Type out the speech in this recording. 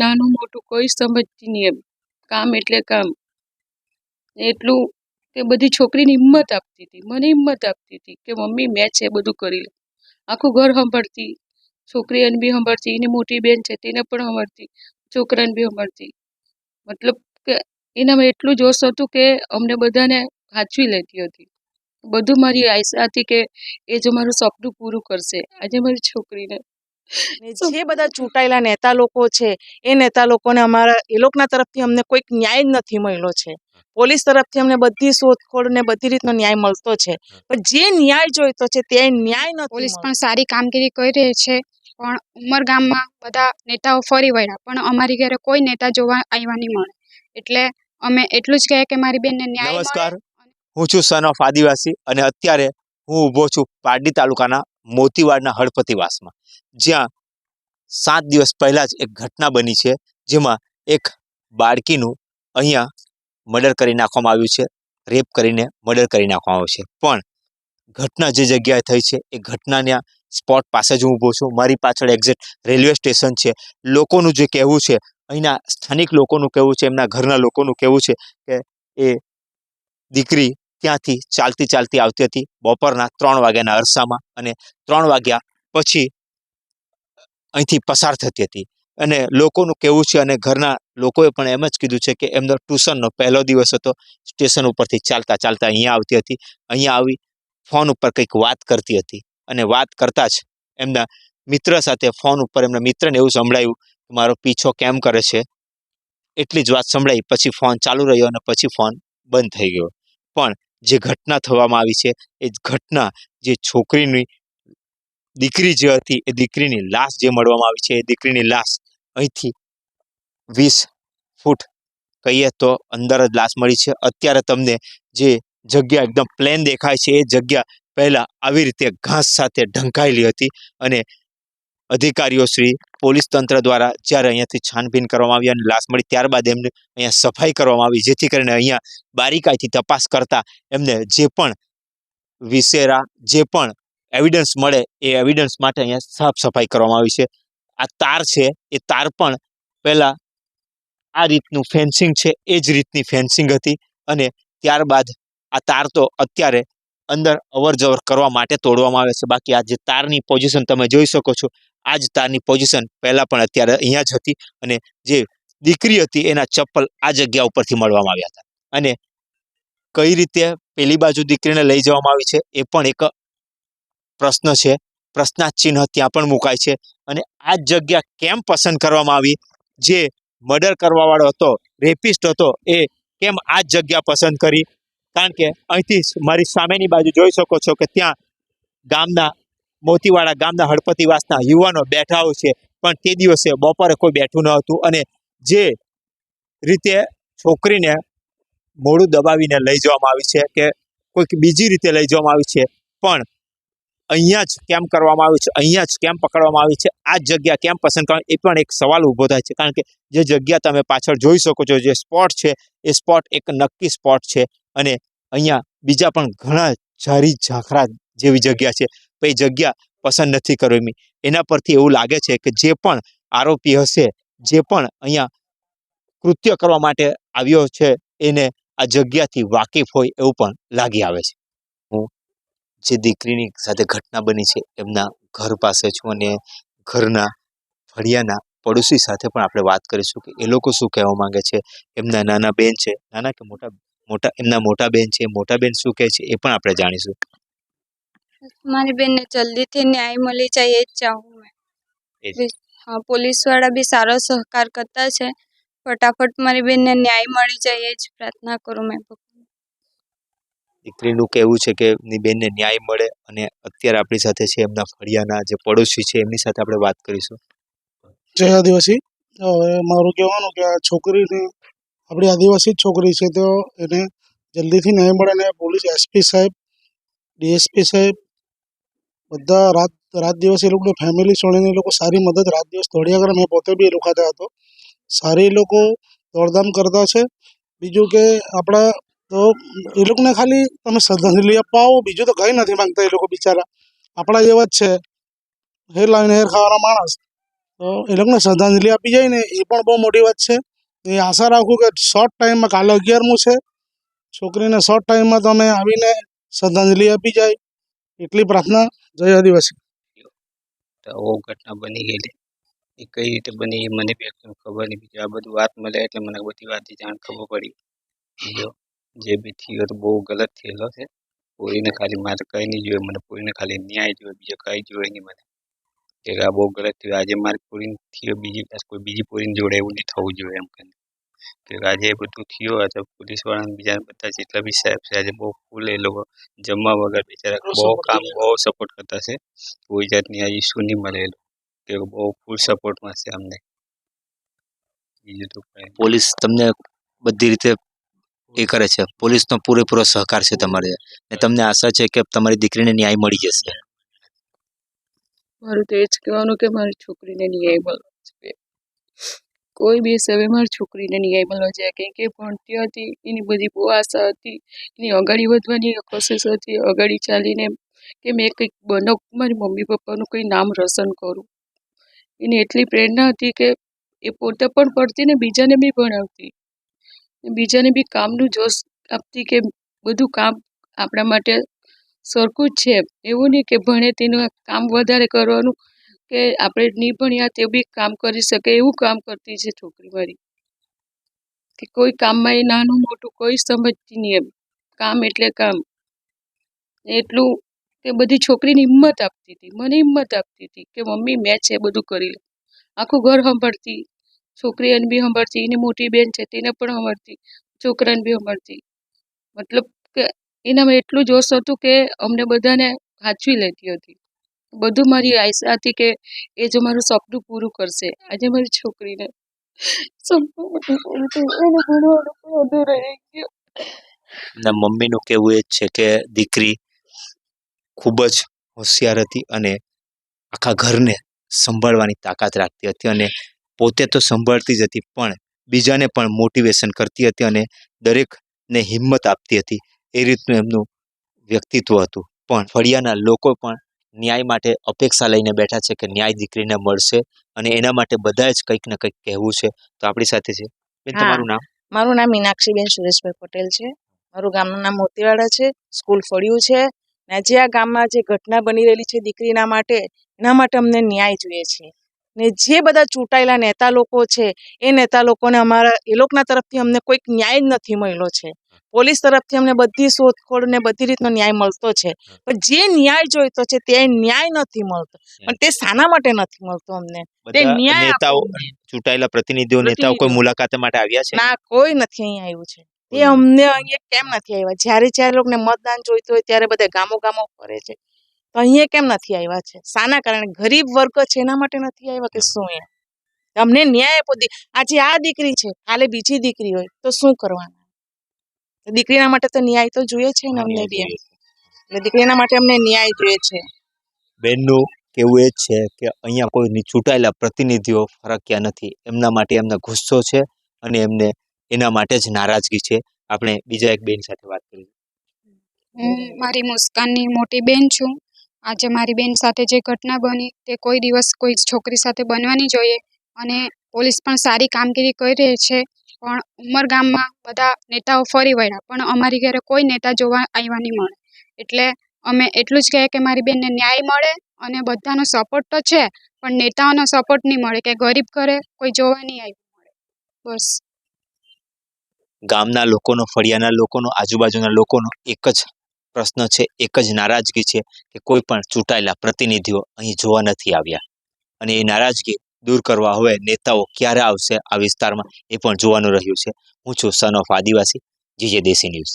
નાનું મોટું કોઈ સમજતી નહીં એમ. કામ એટલે કામ. એટલું કે બધી છોકરીની હિંમત આપતી હતી, મને હિંમત આપતી હતી કે મમ્મી મેં છે, બધું કરી લે આખું ઘર સંભાળતી છોકરીઓને બી સંભાળતી, એની મોટી બેન છે, તેને પણ સંભાળતી, છોકરાને બી સંભાળતી. મતલબ કે એનામાં એટલું જોશ હતું કે અમને બધાને સાચવી લેતી હતી. બધું મારી આશા હતી કે એ જો મારું સપનું પૂરું કરશે. આજે મારી છોકરીને જે બધા ચૂંટાયેલા નેતા લોકો છે એ નેતા લોકોને અમારા એ લોકોના તરફથી અમને કોઈક ન્યાય જ નથી મળ્યો છે. પોલીસ તરફથી અમને બધી શોધખોળ ને બધી રીતનો ન્યાય મળતો છે. પણ જે ન્યાય જોઈતો છે તે ન્યાય નથી પોલીસ પણ સારી કામગીરી કરી રહી છે પણ ઉમરગામમાં બધા નેતાઓ ફરી વળ્યા પણ અમારી ઘરે કોઈ નેતા જોવા આવ્યા નહીં મળે. એટલે અમે એટલું જ કહે કે મારી બેનને ન્યાય. નમસ્કાર. હું છું સન ઓફ આદિવાસી અને અત્યારે હું ઊભો છું પારડી તાલુકાના મોતીવાડના હળપતિવાસમાં. જ્યાં સાત દિવસ પહેલાં જ એક ઘટના બની છે, જેમાં એક બાળકીનું અહીંયા મર્ડર કરી નાખવામાં આવ્યું છે, રેપ કરીને મર્ડર કરી નાખવામાં આવ્યું છે. પણ ઘટના જે જગ્યાએ થઈ છે, એ ઘટનાના સ્પોટ પાસે જ હું ઊભો છું. મારી પાછળ એક્ઝેક્ટ રેલવે સ્ટેશન છે. લોકોનું જે કહેવું છે, અહીંના સ્થાનિક લોકોનું કહેવું છે, એમના ઘરના લોકોનું કહેવું છે કે એ દીકરી ત્યાંથી ચાલતી ચાલતી આવતી હતી. બપોરના ત્રણ વાગ્યાના અરસામાં અને ત્રણ વાગ્યા પછી અહીંથી પસાર થતી હતી. અને લોકોનું કહેવું છે અને ઘરના લોકોએ પણ એમ જ કીધું છે કે એમનો ટ્યુશનનો પહેલો દિવસ હતો. સ્ટેશન ઉપરથી ચાલતા ચાલતા અહીંયા આવતી હતી. અહીંયા આવી ફોન ઉપર કંઈક વાત કરતી હતી. અને વાત કરતા જ એમના મિત્ર સાથે ફોન ઉપર એમના મિત્રને એવું સંભળાયું કે મારો પીછો કેમ કરે છે? એટલી જ વાત સંભળાઈ. પછી ફોન ચાલુ રહ્યો અને પછી ફોન બંધ થઈ ગયો. પણ જે ઘટના થવામાં આવી છે, એ ઘટના જે છોકરીની દીકરી જે હતી, એ દીકરીની લાશ જે મળવામાં આવી છે, એ દીકરીની લાશ અહીંથી વીસ ફૂટ કહીએ તો અંદર જ લાશ મળી છે. અત્યારે તમને જે જગ્યા એકદમ પ્લેન દેખાય છે, એ જગ્યા પહેલાં આવી રીતે ઘાસ સાથે ઢંકાયેલી હતી અને અધિકારીઓ શ્રી પોલીસ તંત્ર દ્વારા જ્યારે અહીંયાથી છાનબીન કરવામાં આવી અને લાશ મળી ત્યારબાદ એમને અહીંયા સફાઈ કરવામાં આવી, જેથી કરીને અહીંયા બારીકાઈથી તપાસ કરતા એમને જે પણ વિશેરા, જે પણ એવિડન્સ મળે એ એવિડન્સ માટે અહીંયા સાફ સફાઈ કરવામાં આવી છે. આ તાર છે, એ તાર પણ પહેલાં આ રીતનું ફેન્સિંગ છે, એ જ રીતની ફેન્સિંગ હતી અને ત્યારબાદ આ તાર તો અત્યારે અંદર અવર જવર કરવા માટે તોડવામાં આવે છે. બાકી આ જે તારની પોઝિશન તમે જોઈ શકો છો, આ જ તારની પોઝિશન પહેલાં પણ અત્યારે અહીંયા જ હતી અને જે દીકરી હતી એના ચપ્પલ આ જગ્યા ઉપરથી મળવામાં આવ્યા હતા. અને કઈ રીતે પેલી બાજુ દીકરીને લઈ જવામાં આવી છે એ પણ એક પ્રશ્ન છે. પ્રશ્નાચિહ્ન ત્યાં પણ મુકાય છે અને આ જગ્યા કેમ પસંદ કરવામાં આવી? જે મર્ડર કરવાવાળો હતો, રેપિસ્ટ હતો એ કેમ આ જગ્યા પસંદ કરી? કારણ કે અહીંથી મારી સામેની બાજુ જોઈ શકો છો કે ત્યાં ગામના, મોતીવાડા ગામના હળપતિવાસના યુવાનો બેઠા હોય છે. પણ તે દિવસે બપોરે કોઈ બેઠું ન હતું અને જે રીતે છોકરીને મોડું દબાવીને લઈ જવામાં આવી છે કે કોઈક બીજી રીતે લઈ જવામાં આવી છે, પણ અહીંયા જ કેમ કરવામાં આવ્યું છે, અહીંયા જ કેમ પકડવામાં આવી છે, આ જગ્યા કેમ પસંદ કરવા એ પણ એક સવાલ ઊભો થાય છે. કારણ કે જે જગ્યા તમે પાછળ જોઈ શકો છો, જે સ્પોટ છે, એ સ્પોટ એક નક્કી સ્પોટ છે અને અહીંયા બીજા પણ ઘણા ઝારી ઝાખરા જેવી જગ્યા છે. એ જગ્યા પસંદ નથી કરવી એના પરથી એવું લાગે છે કે જે પણ આરોપી હશે, જે પણ અહીંયા કૃત્ય કરવા માટે આવ્યો છે, એને આ જગ્યાથી વાકેફ હોય એવું પણ લાગી આવે છે. હું જે દીકરીની સાથે ઘટના બની છે, એમના ઘર પાસે છું અને ઘરના ફળિયાના પડોશી સાથે પણ આપણે વાત કરીશું કે એ લોકો શું કહેવા માંગે છે? એમના નાના બેન છે. નાના કે મોટા મોટા એમના મોટા બેન છે મોટા બેન શું કહે છે એ પણ આપણે જાણીશું. મારી બેનને જલ્દીથી ન્યાય મળી જાય એ જ ચાહું મેં. હા પોલીસવાળા બી સારો સહકાર કરતા છે. ફટાફટ મારી બેનને ન્યાય મળી જાય એ જ પ્રાર્થના કરું મેં. દીકરીનું કહેવું છે કે એમની બેનને ન્યાય મળે અને અત્યારે આપણી સાથે છે એમના ફળિયાના જે પડોશી છે એમની સાથે આપણે વાત કરીશું. જય આદિવાસી. હવે મારું કહેવાનું કે આ છોકરીને આપણી આદિવાસી છોકરી છે, તો એને જલ્દીથી ન્યાય મળે ને પોલીસ એસપી સાહેબ ડીએસપી સાહેબ, બધા રાત રાત દિવસ એ લોકોની ફેમિલી છોડીને એ લોકો સારી મદદ, રાત દિવસ દોડ્યા કરે મેં પોતે બી એ લોકો હતો. સારી લોકો દોડધામ કરતા છે. બીજું કે આપણા તો એ લોકોને ખાલી તમે શ્રદ્ધાંજલિ અપાવો, બીજું તો કંઈ નથી માંગતા એ લોકો બિચારા. આપણા જેવા જ છે. હેર લાવીને હેર ખાવાના માણસ. તો એ લોકોને શ્રદ્ધાંજલિ આપી જાય ને, એ પણ બહુ મોટી વાત છે. એ આશા રાખું કે શોર્ટ ટાઈમમાં કાલે અગિયારમું છે. છોકરીને શોર્ટ ટાઈમમાં તમે આવીને શ્રદ્ધાંજલિ આપી જાય. એટલી પ્રાર્થના. જય આદિવાસી. તો ઘટના બની ગયેલી એ કઈ રીતે બની એ મને બી એકદમ ખબર નહીં. બીજું આ બધું વાત મળે એટલે મને બધી વાતની જાણ ખબર પડી. બીજો, જે બી થયો તો બહુ ગલત થયેલો છે. કોઈને ખાલી મારે કંઈ નહીં જોઈએ મને કોઈને ખાલી ન્યાય જોઈએ બીજો કંઈ જોઈએ નહીં મને. કે આ બહુ ગલત થયું. આજે મારી પોરીને થયો બીજી કોઈ બીજી પોરીને જોડે એવું નહીં થવું જોઈએ એમ કરીને. કે આજે એ બધું થયું આ તો પોલીસવાળાને બીજા બધા જેટલા બી સાહેબ છે આજે બહુ ફૂલ એ લોકો જમવા વગર બિચારા બહુ કામ બહુ સપોર્ટ કરતા છે. કોઈ જાતની આ ઇસ્યુ નહીં મળે એ લોકો. કે બહુ ફૂલ સપોર્ટમાં છે અમને. બીજું તો પોલીસ તમને બધી રીતે એ કરે છે. પોલીસનો પૂરેપૂરો સહકાર છે તમારે. ને તમને આશા છે કે તમારી દીકરીને ન્યાય મળી જશે. મારું તો એ જ કહેવાનું કે મારી છોકરીને ન્યાય મળવો જોઈએ. કોઈ બી હિસાબે મારી છોકરીને ન્યાય મળવા જાય, કેમ કે ભણતી હતી, એની બધી બહુ આશા હતી, એની અગાડી વધવાની કોશિશ હતી, અગાડી ચાલીને કે મેં કંઈક બનો, મારી મમ્મી પપ્પાનું કંઈ નામ રોશન કરું. એને એટલી પ્રેરણા હતી કે એ પોતે પણ પડતી ને બીજાને બી ભણાવતી. બીજાને બી કામનું જોશ આપતી કે બધું કામ આપણા માટે સરખું જ છે. એવું નહીં કે ભણે તેનું કામ વધારે કરવાનું કે આપણે નહીં ભણ્યા તે બી કામ કરી શકે, એવું કામ કરતી છે છોકરી મારી. કે કોઈ કામમાં એ નાનું મોટું કોઈ સમજતી નહીં એમ. કામ એટલે કામ. એટલું કે બધી છોકરીને હિંમત આપતી હતી, મને હિંમત આપતી હતી કે મમ્મી મેં છે બધું કરી લઉં. આખું ઘર સંભાળતી, છોકરીઓને બી સંભાળતી, એની મોટી બેન છે તેને પણ સંભાળતી, છોકરાને બી સંભાળતી. મતલબ કે એનામાં એટલું જોશ હતું કે અમને બધાને સાચવી લેતી હતી. બધું મારી આશા હતી કે એ જો મારું સપનું પૂરું કરશે. આજે મારી છોકરીને મમ્મીનું કહેવું એ છે કે દીકરી ખૂબ જ હોશિયાર હતી અને આખા ઘરને સંભાળવાની તાકાત રાખતી હતી અને પોતે તો સંભાળતી જ હતી, પણ બીજાને પણ મોટિવેશન કરતી હતી અને દરેકને હિંમત આપતી હતી. એ રીતનું એમનું વ્યક્તિત્વ હતું. પણ ફળિયાના લોકો પણ ન્યાય માટે અપેક્ષા લઈને બેઠા છે કે ન્યાય દીકરીને મળશે અને એના માટે બધા જ કંઈક ને કંઈક કહેવું છે. તો આપણી સાથે છે. બેન તમારું નામ? મારું નામ મીનાક્ષીબેન સુરેશભાઈ પટેલ છે. મારું ગામનું નામ મોતીવાડા છે. સ્કૂલ ફળ્યું છે. ને જે આ ગામમાં જે ઘટના બની રહેલી છે દીકરીના માટે એના માટે અમને ન્યાય જોઈએ છે. ને જે બધા ચૂંટાયેલા નેતા લોકો છે એ નેતા લોકોને અમારા એ લોકોના તરફથી અમને કોઈક ન્યાય જ નથી મળ્યો છે. પોલીસ તરફથી અમને બધી શોધખોળ ને બધી રીતનો ન્યાય મળતો છે. પણ જે ન્યાય જોઈતો છે તે ન્યાય નથી મળતો. પણ તે શાના માટે નથી મળતો અમને. તે ન્યાય નેતાઓ ચૂંટાયેલા પ્રતિનિધિઓ નેતાઓ કોઈ મુલાકાત માટે આવ્યા છે? ના કોઈ નથી અહીંયા આવ્યું છે. તે અમને અહીંયા કેમ નથી આવ્યા? જ્યારે જ્યારે લોકોને મતદાન જોઈતું હોય ત્યારે બધા ગામો ગામો ફરે છે. તો અહીંયા કેમ નથી આવ્યા છે? શાના કારણે ગરીબ વર્ગ છે એના માટે નથી આવ્યા કે શું એમ? અમને ન્યાય આપો આજે આ દીકરી છે કાલે બીજી દીકરી હોય તો શું કરવાનું? દીકરીના માટે તો ન્યાય તો જોઈએ છે ને અમને બી એટલે દીકરીના માટે અમને ન્યાય જોઈએ છે. બેનનું કેવું એ જ છે કે અહીંયા કોઈ ચૂંટાયેલા પ્રતિનિધિઓ ફરક્યા નથી. એમના માટે એમને ગુસ્સો છે અને એમને એના માટે જ નારાજગી છે. આપણે બીજા એક બેન સાથે વાત કરીએ. હું મારી મુસ્કાનની મોટી બેન છું. આજે મારી બેન સાથે જે ઘટના બની તે કોઈ દિવસ કોઈ છોકરી સાથે બનવાની જોઈએ. અને પોલીસ પણ સારી કામગીરી કરી રહી છે. પણ ઉમરગામમાં બધા નેતાઓ ફરી વળ્યા. પણ અમારી ઘરે કોઈ નેતા જોવા આવ્યા નહીં મળે. એટલે અમે એટલું જ કહે કે મારી બેનને ન્યાય મળે અને બધાનો સપોર્ટ તો છે, પણ નેતાઓનો સપોર્ટ નહીં મળે કે ગરીબ ઘરે કોઈ જોવા નહીં આવ્યું મળે. બસ. ગામના લોકોનો, ફળિયાના લોકોનો, આજુબાજુના લોકોનો એક જ પ્રશ્ન છે, એક જ નારાજગી છે કે કોઈ પણ ચૂંટાયેલા પ્રતિનિધિઓ અહીં જોવા નથી આવ્યા. અને એ નારાજગી દૂર કરવા હવે નેતાઓ ક્યારે આવશે આ વિસ્તારમાં એ પણ જોવાનું રહ્યું છે. હું છું son of Adivasi GJ Desi news.